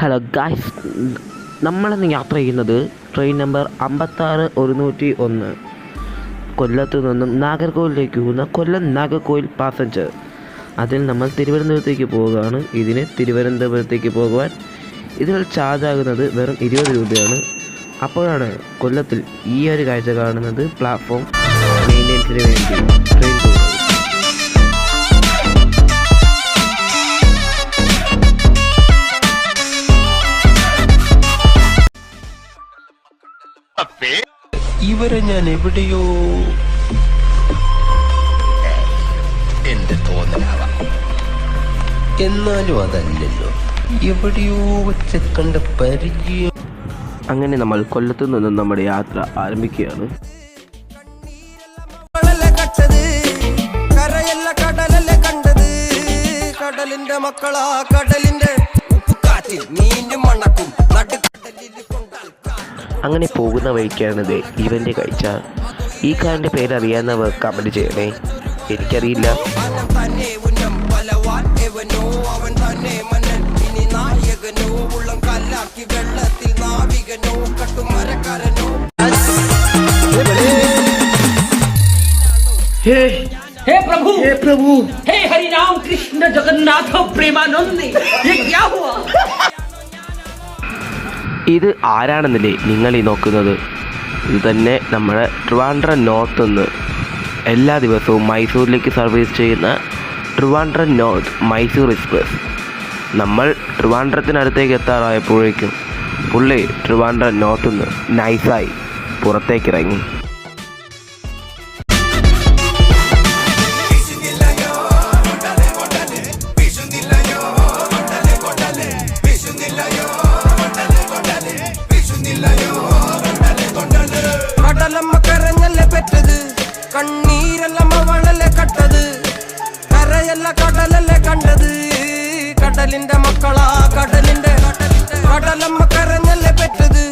Hello guys നമ്മളിന്ന് യാത്ര ചെയ്യുന്നത് ട്രെയിൻ നമ്പർ അമ്പത്താറ് ഒരുന്നൂറ്റി ഒന്ന്. കൊല്ലത്ത് നിന്നും നാഗർകോവിലേക്ക് പോകുന്ന കൊല്ലം നാഗർകോവിൽ പാസഞ്ചർ അതിൽ നമ്മൾ തിരുവനന്തപുരത്തേക്ക് പോവുകയാണ്. ഇതിന് തിരുവനന്തപുരത്തേക്ക് പോകുവാൻ ഇതിൽ ചാർജ് ആകുന്നത് വെറും ഇരുപത് രൂപയാണ്. അപ്പോഴാണ് കൊല്ലത്തിൽ ഈ ഒരു കാഴ്ച കാണുന്നത്. പ്ലാറ്റ്ഫോം വേണ്ടി ഇവരെ ഞാൻ എവിടെയോ എന്റെ തോന്നലാവാം. എന്നാലും അതല്ലല്ലോ. എവിടെയോ വെച്ച് കണ്ട പരിചയം. അങ്ങനെ നമ്മൾ കൊല്ലത്തു നിന്നും നമ്മുടെ യാത്ര ആരംഭിക്കുകയാണ്. കടലല്ലേ കട്ടത് കരയല്ല കടലല്ലേ കണ്ടത്? കടലിന്റെ മക്കളാ കടലിന്റെ ഉപ്പുകാറ്റിൽ മീനും മണക്കും കൊണ്ടാൽ അങ്ങനെ പോകുന്ന വഴിക്കാണിത് ഇവൻ്റെ കാഴ്ച ഈ കാറിൻ്റെ പേരറിയാവുന്നവർ കമൻറ്റ് ചെയ്യണേ എനിക്കറിയില്ല അവൻ തന്നെ ഉന്നം ബലവാൻ എവനോ അവൻ തന്നെ മന്നൻ ഇനി നായകനോ ഉള്ളം കല്ലാക്കി വെള്ളത്തിൽ നാവികനോ കട്ടുമരക്കാരനോ हे प्रभु हे प्रभु हे हरि राम कृष्ण जगन्नाथ प्रेमानंदी ये क्या हुआ ഇത് ആരാണെന്നില്ലേ നിങ്ങൾ ഈ നോക്കുന്നത്? ഇത് തന്നെ നമ്മുടെ ട്രിവാൻഡ്രം നോർത്ത് നിന്ന് എല്ലാ ദിവസവും മൈസൂരിലേക്ക് സർവീസ് ചെയ്യുന്ന ട്രിവാൻഡ്രം നോർത്ത് മൈസൂർ എക്സ്പ്രസ്. നമ്മൾ ട്രിവാൻഡ്രത്തിനടുത്തേക്ക് എത്താറായപ്പോഴേക്കും പുള്ളി ട്രിവാൻഡ്രം നോർത്ത് നിന്ന് നൈസായി പുറത്തേക്ക് കണ്ണീരല്ലമ്മ അവളല്ലേ കട്ടത് കരയല്ല കടലല്ലേ കണ്ടത് കടലിന്റെ മക്കളാ കടലിന്റെ കടലമ്മ കരഞ്ഞല്ലേ പെറ്റത്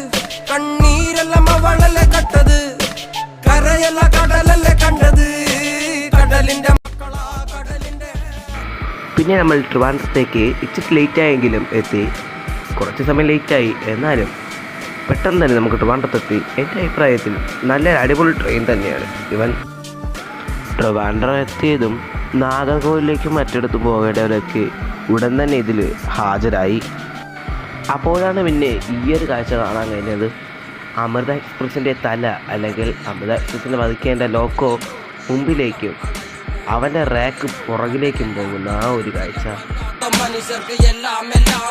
കണ്ണീരെല്ലാം അവളല്ലേ കട്ടത് കരയല്ല കടലല്ലേ കണ്ടത് കടലിന്റെ മക്കളാ കടലിന്റെ പിന്നെ നമ്മൾ ട്രിവാൻഡ്രത്തേക്ക് ഇച്ചിരി ലേറ്റായെങ്കിലും എത്തി. കുറച്ച് സമയം ലേറ്റായി എന്നാലും പെട്ടെന്ന് തന്നെ നമുക്ക് ട്രിവാൻഡ്രത്തെത്തി. എന്റെ അഭിപ്രായത്തിൽ നല്ല അടിപൊളി ട്രെയിൻ തന്നെയാണ്. ഇവൻ ട്രിവാൻഡ്രം എത്തിയതും നാഗർകോവിലേക്ക് മറ്റിടത്ത് പോകേണ്ടവരൊക്കെ ഉടൻ തന്നെ ഇതിൽ ഹാജരായി. അപ്പോഴാണ് പിന്നെ ഈ ഒരു കാഴ്ച കാണാൻ കഴിഞ്ഞത്. അമൃത എക്സ്പ്രസിന്റെ തല അല്ലെങ്കിൽ അമൃത എക്സ്പ്രസിന്റെ വധിക്കേണ്ട ലോക്കോ മുമ്പിലേക്കും അവന്റെ റാക്ക് പുറകിലേക്കും പോകുന്ന ആ ഒരു കാഴ്ച. മനുഷ്യർക്ക് എല്ലാം എല്ലാം